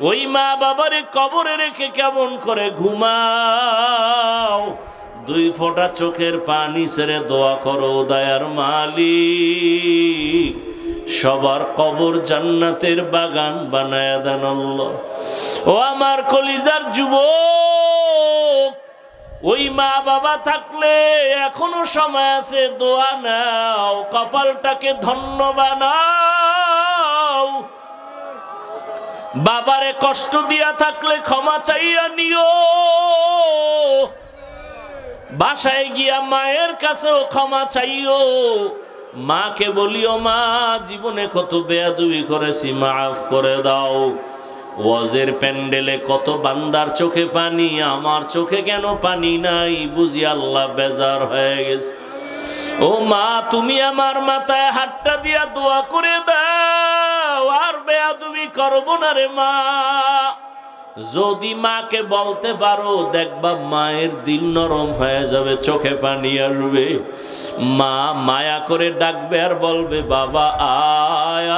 ওই মা বাবারে কবরে রেখে কেমন করে ঘুমাও? দুই ফোঁটা চোখের পানি ছেড়ে দোয়া করো, দয়ার মালিক। সবার কবর জান্নাতের বাগান বানায় দেন ও আমার কলিজার যুবক, ওই মা বাবা থাকলে এখনও সময় আছে, দোয়া নাও, কপালটাকে ধন্য বানাও। বাবারে কষ্ট দিয়া থাকলে ক্ষমা চাইয়া নিও। বাসায় গিয়া মায়ের কাছেও ক্ষমা চাইও। মাকে বলিও, মা, জীবনে কত বেয়াদুবি করেছি, মাফ করে দাও। ওয়াজের প্যান্ডেলে কত বান্দার চোখে পানি, আমার চোখে কেন পানি নাই? বুঝি আল্লাহ বেজার হয়ে গেছে। ও মা, তুমি আমার মাথায় হাতটা দিয়া দোয়া করে দাও। বেয়াদুবি করব না রে মা। যদি মাকে বলতে পারো, দেখবা মায়ের দিল নরম হয়ে যাবে, চোখে পানি আসবে। মা মায়া করে ডাকবে আর বলবে, বাবা, আয়।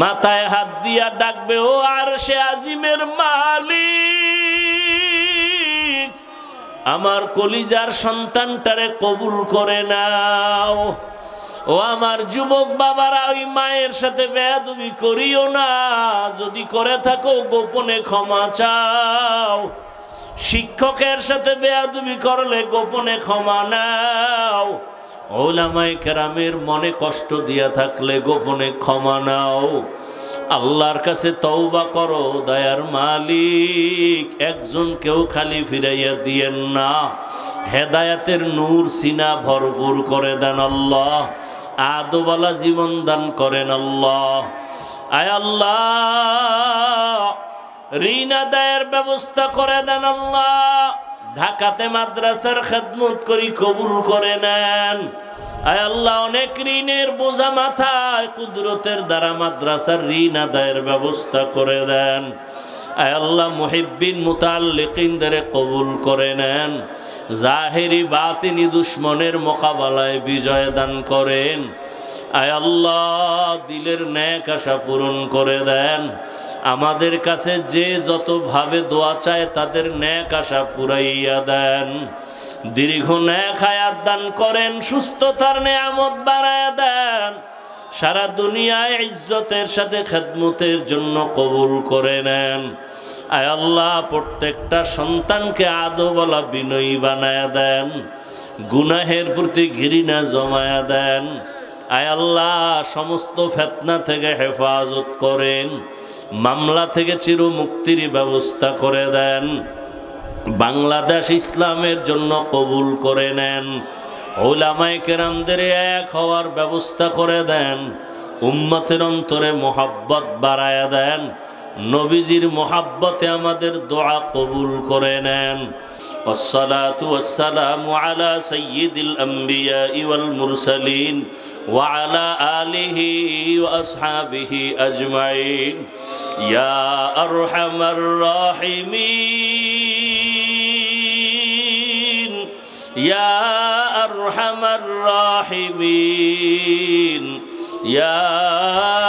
মাথায় হাত দিয়া ডাকবে, ও আর সে আজিমের মালিক, আমার কলিজার সন্তানটারে কবুল করে নাও। ও আমার যুবক বাবারা, ওই মায়ের সাথে বেয়াদুবি করিও না। যদি করে থাকো, গোপনে ক্ষমা চাও। শিক্ষকের সাথে বেয়াদুবি করলে গোপনে ক্ষমা নাও। ওলামাই কেরামের মনে কষ্ট দিয়া থাকলে গোপনে ক্ষমা নাও। আল্লাহর কাছে তওবা করো, দয়ার মালিক। একজন কেউ খালি ফিরাইয়া দিয়েন না। হেদায়াতের নূর, সিনা ভরপুর করে দেন আল্লাহ। আদোবালা জীবন দান করেন আল্লাহ। আয় আল্লাহ, ঋণ আদায়ের ব্যবস্থা করে দেন আল্লাহ। ঢাকাতে মাদ্রাসার খেদমত করি কবুল করে নেন। আয় আল্লাহ, অনেক ঋণের বোঝা মাথায় কুদরতের দ্বারা মাদ্রাসার ঋণ আদায়ের ব্যবস্থা করে দেন। আয় আল্লাহ, মুহিব্বিন, মুতাল্লিকিনদের কবুল করে নেন। জাহেরি বাতিনি দুশ্মনের মোকাবেলায় বিজয় দান করেন। আয় আল্লাহ, দিলের ন্যাক আশা পূরণ করে দেন। আমাদের কাছে যে যতভাবে দোয়া চায়, তাদের ন্যাক আশা পুরাইয়া দেন। দীর্ঘ ন্যাক হায়াত দান করেন, সুস্থতার নেয়ামত বাড়ায় দেন। সারা দুনিয়ায় ইজ্জতের সাথে খেদমতের জন্য কবুল করে নেন। আয় আল্লাহ, প্রত্যেকটা সন্তানকে আদো বলা বিনয়ী বানায় দেন, গুনাহের প্রতি ঘৃণা জমায়া দেন। আয় আল্লাহ, সমস্ত ফেতনা থেকে হেফাজত করেন, মামলা থেকে চির মুক্তির ব্যবস্থা করে দেন, বাংলাদেশ ইসলামের জন্য কবুল করে নেন ওলামাই কেরামদের এক হওয়ার ব্যবস্থা করে দেন, উম্মতের অন্তরে মোহাব্বত বাড়ায়া দেন নবীজির মোহাব্বতে আমাদের দোয়া কবুল করে নেন والصلاة والسلام على سيد الأنبياء والمرسلين وعلى آله وأصحابه أجمعين يا أرحم الراحمين يا أرحم الراحمين يا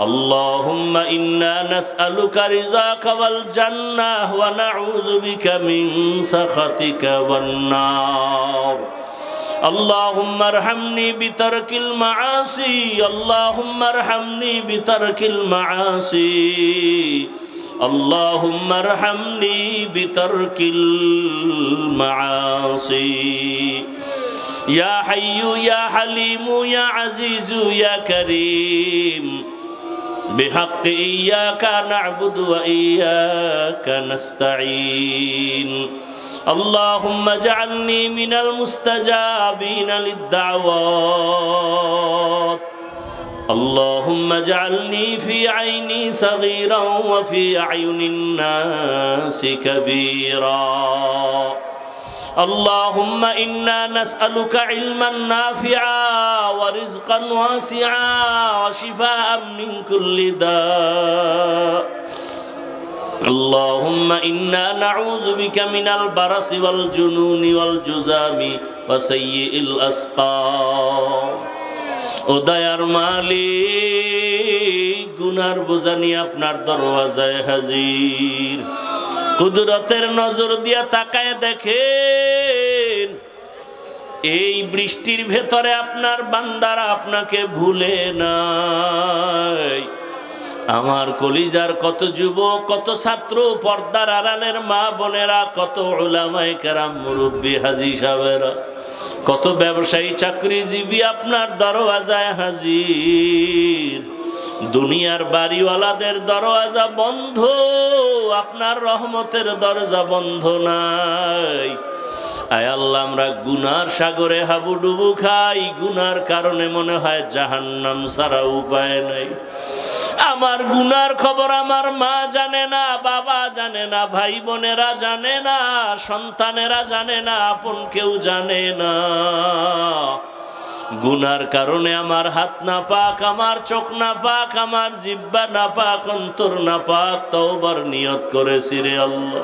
اللهم إنا نسألك رزاك والجنة ونعوذ بك من سخطك والنار اللهم ارحمني بترك المعاصي اللهم ارحمني بترك المعاصي اللهم ارحمني بترك المعاصي يا حي يا حليم يا عزيز يا كريم بحق إياك نعبد وإياك نستعين اللهم اجعلني من المستجابين للدعوات اللهم اجعلني في عيني صغيرا وفي أعين الناس كبيرا اللهم إنا نسألك علما نافعا ورزقا واسعا وشفاء من كل داء اللهم إنا نعوذ بك من البرص والجنون والجزام وسيء الأسقام ও দয়ার মালিক গুনার বোঝানি আপনার দরওয়াজায় হাজির কুদরতের নজর দিয়া তাকায় দেখেন, এই বৃষ্টির ভেতরে আপনার বান্দারা আপনাকে ভুলে নাই। আমার কলিজার কত যুবক, কত ছাত্র, পর্দার আড়ালের মা বোনেরা, কত ওলামাই কেরাম, মুরব্বী, হাজি সাহেবেরা, কত ব্যবসায়ী, চাকরিজীবী আপনার দরওয়াজায় হাজির। দুনিয়ার বাড়িওয়ালাদের দরওয়াজা বন্ধ। আপনার রহমতের দরজা বন্ধ নাই। আয় আল্লাহ, আমরা গুনার সাগরে হাবুডুবু খাই। গুনার কারণে মনে হয় জাহান্নাম সারা উপায় নাই। আমার গুনার খবর আমার মা জানে না, বাবা জানে না, ভাই বোনেরা জানে না, সন্তানেরা জানে না, আপন কেউ জানে না। গুনার কারণে আমার হাত না পাক আমার চোখ না পাক আমার জিব্বা না পাক অন্তর না পাক তওবার নিয়ত করেছি রে আল্লাহ।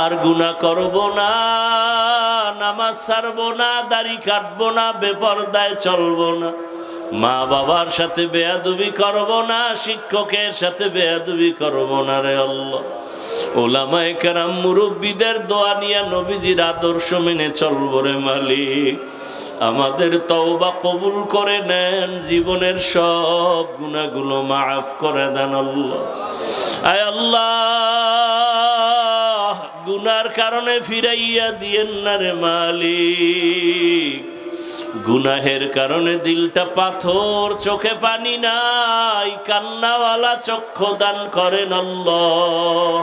আর গুনাহ করব না, নামাজ ছাড়বো না, দাড়ি কাটবো না, বেপরদায় চলবো না। মা বাবার সাথে বেয়াদুবি করব না, শিক্ষকের সাথে বেয়াদুবি করব না রে আল্লাহ। ওলামায়ে কেরাম মুরব্বীদের দোয়া নিয়ে নবীজির আদর্শ মেনে চলবো রে মালিক। আমাদের তওবা কবুল করে নেন, জীবনের সব গুণাগুলো মাফ করে দেন আল্লাহ। আয় আল্লাহ, গুনার কারণে ফিরাইয়া দিয়েন না রে মালিক। গুনাহের কারণে দিলটা পাথর, চোখে পানি নাই, কান্নাওয়ালা চক্ষু দান করেন আল্লাহ।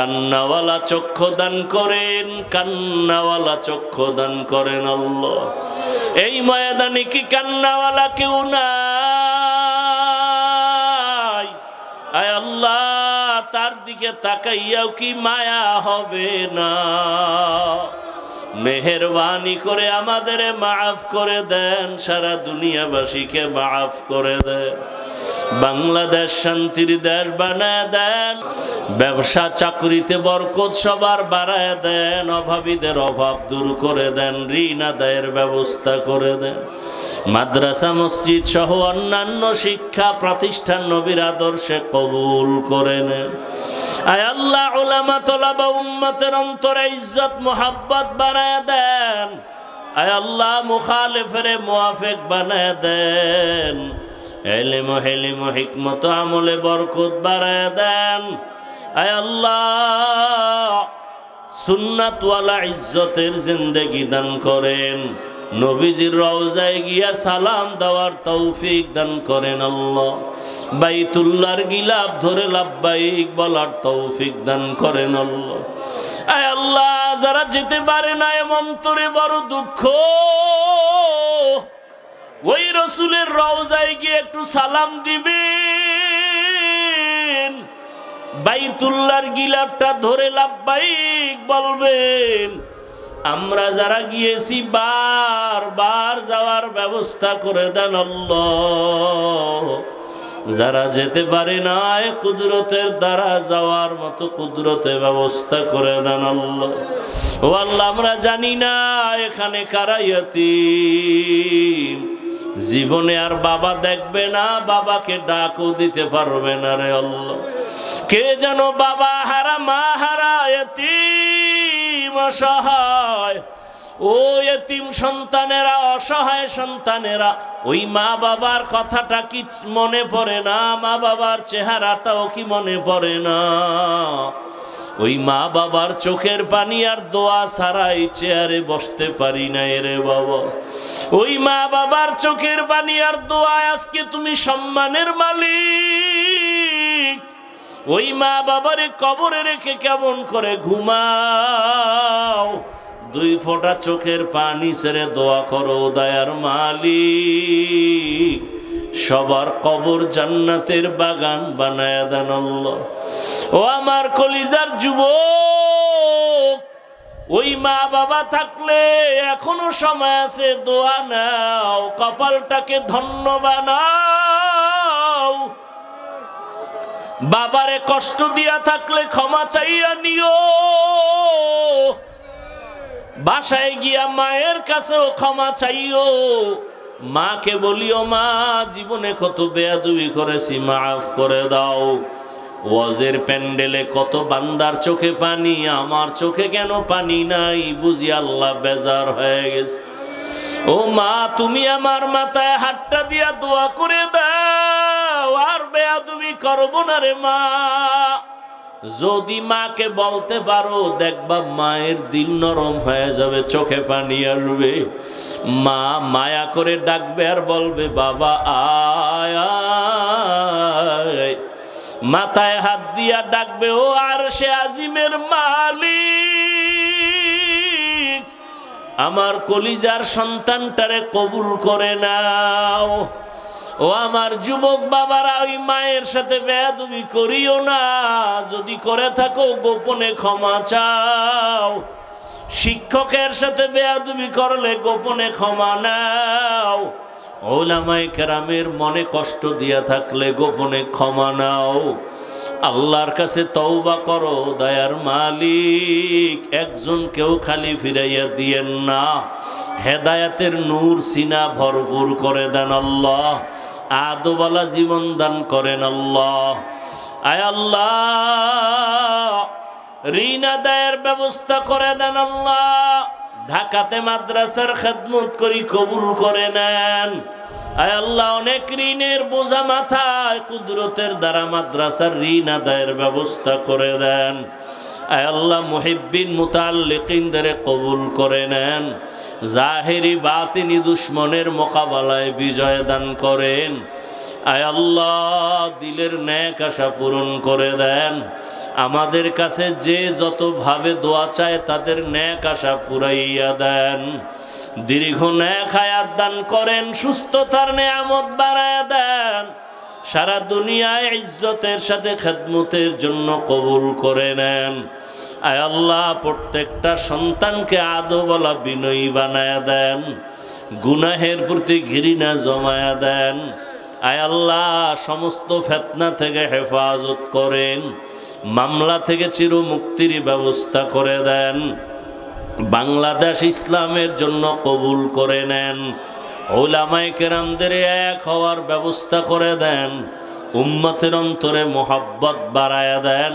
কান্নাওয়ালা চক্ষু দান করেন, কান্নাওয়ালা চক্ষু দান করেন আল্লাহ। এই ময়দানে কি কান্নাওয়ালা কেউ নাই? আয় আল্লাহ, তার দিকে তাকাইয়াও কি মায়া হবে না? মেহরবানি করে আমাদের মাফ করে দেন, সারা দুনিয়াবাসীকে মাফ করে দেন। বাংলাদেশ শান্তির দেশ বানায় দেন। ব্যবসা চাকরিতে বরকত সবার বাড়ায় দেন। অভাবীদের অভাব দূর করে দেন। ঋণ আদায়ের ব্যবস্থা করে দেন। মাদ্রাসা, মসজিদ সহ অন্যান্য শিক্ষা প্রতিষ্ঠান নবীর আদর্শে কবুল করে নেন। আয় আল্লাহ ওলামা তোলাবা, উম্মতের অন্তরে ইজ্জত, মোহাব্বত বানায় দেন। আয় আল্লাহ, মুখালেফেরে মুআফেক বানায় দেন। এলিম হেলিম হিকমত আমলে বরকত বাড়ায় দেন। আয় আল্লাহ, সুন্নাতওয়ালা ইজ্জতের জিন্দেগি দান করেন। নবীজির রওজায় গিয়া সালাম দেওয়ার তৌফিক দান করেন আল্লাহ। বাইতুল্লার গিলাপ ধরে লাভবাইক বলার তৌফিক দান করেন আল্লাহ। আয় আল্লাহ, যারা যেতে পারে না এমন তোরে বড় দুঃখ। ওই রসুলের রওজায় গিয়ে একটু সালাম দিবেন। বাইতুল্লাহর গিলাপটা ধরে লাভবাইক বলবেন, আমরা যারা গিয়েছি বার বার যাওয়ার ব্যবস্থা করে দেন যারা যেতে পারে না কুদরতের দ্বারা যাওয়ার মতো কুদরতে ব্যবস্থা করে দেন আল্লাহ। আমরা জানি না এখানে কারাইয়াতি জীবনে আর বাবা দেখবে না, বাবাকে ডাকও দিতে পারবে না রে আল্লাহ। কে যেন বাবা হারা মা হারা এতিম অসহায়, ও এতিম সন্তানেরা, অসহায় সন্তানেরা, ওই মা বাবার কথাটা কি মনে পড়ে না? মা বাবার চেহারাটাও কি মনে পড়ে না? ওই মা বাবার চোখের পানি আর দোয়া ছাড়াই চেয়ারে বসতে পারি না রে বাবা। ওই মা বাবার চোখের পানি আর দোয়া আজকে তুমি সম্মানের মালিক। ওই মা বাবারে কবরে রেখে কেমন করে ঘুমাও? দুই ফোঁটা চোখের পানি ছেড়ে দোয়া করো, দয়ার মালিক। সবার কবর জান্নাতের বাগান বানায় দেন ও আমার কলিজার যুবক, ওই মা বাবা থাকলে এখনও সময় আছে, দোয়া নাও, কপালটাকে ধন্য বানাও। বাবারে কষ্ট দিয়া থাকলে ক্ষমা চাইয়া নিও। বাসায় গিয়া মায়ের কাছেও ক্ষমা চাইও। মাকে বলিও, মা, জীবনে কত বেয়াদুবি করেছি, মাফ করে দাও। ওয়াজের প্যান্ডেলে কত বান্দার চোখে পানি, আমার চোখে কেন পানি নাই, বুঝি আল্লাহ বেজার হয়ে গেছে। ও মা, তুমি আমার মাথায় হাতটা দিয়া দোয়া করে দাও, আর বেয়াদুবি করব না রে মা। যদি মাকে বলতে পারো, দেখবা মায়ের দিল নরম হয়ে যাবে, চোখে পানি আসবে মা মায়া করে ডাকবে আর বলবে, বাবা আয়। মাথায় হাত দিয়া ডাকবে, ও আর সে আজিমের মালিক। আমার কলিজার সন্তানটারে কবুল করে নাও। ও আমার যুবক বাবারা, ওই মায়ের সাথে বেয়াদুবি করিও না। যদি করে থাকো, গোপনে ক্ষমা চাও। শিক্ষকের সাথে বেয়াদুবি করলে গোপনে ক্ষমা নাও। ওলামাই কেরামের মনে কষ্ট দিয়া থাকলে গোপনে ক্ষমা নাও। আল্লাহর কাছে তওবা করো, দয়ার মালিক। একজন কেউ খালি ফিরাইয়া দিয়েন না। হেদায়াতের নূর, সিনা ভরপুর করে দেন আল্লাহ। আদোবালা জীবন দান করেন আল্লাহ। আয় আল্লাহ, ঋণ আদায়ের ব্যবস্থা করে দেন আল্লাহ। ঢাকাতে মাদ্রাসার খেদমত করি কবুল করে নেন। আয় আল্লাহ, অনেক ঋণের বোঝা মাথায় কুদরতের দ্বারা মাদ্রাসার ঋণ আদায়ের ব্যবস্থা করে দেন। আয় আল্লাহ, মুহিব্বিন, মুতাল্লিকিনদের কবুল করে নেন। জাহেরি বাতিনি দুশ্মনের মোকাবেলায় বিজয় দান করেন। আয় আল্লাহ, দিলের ন্যাক আশা পূরণ করে দেন। আমাদের কাছে যে যতভাবে দোয়া চায়, তাদের ন্যাক আশা পুরাইয়া দেন। দীর্ঘ ন্যাক হায়াত দান করেন, সুস্থতার নেয়ামত বাড়ায় দেন। সারা দুনিয়ায় ইজ্জতের সাথে খেদমতের জন্য কবুল করে নেন। আয় আল্লাহ, প্রত্যেকটা সন্তানকে আদো বলা বিনয়ী বানায় দেন, গুনাহের প্রতি ঘৃণা জমায়া দেন। আয় আল্লাহ, সমস্ত ফেতনা থেকে হেফাজত করেন, মামলা থেকে চির মুক্তির ব্যবস্থা করে দেন। বাংলাদেশ ইসলামের জন্য কবুল করে নেন, ওলামায় কেরামদের এক হওয়ার ব্যবস্থা করে দেন, উম্মতের অন্তরে মোহাব্বত বাড়ায় দেন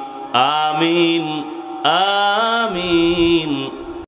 আমিন আমিন।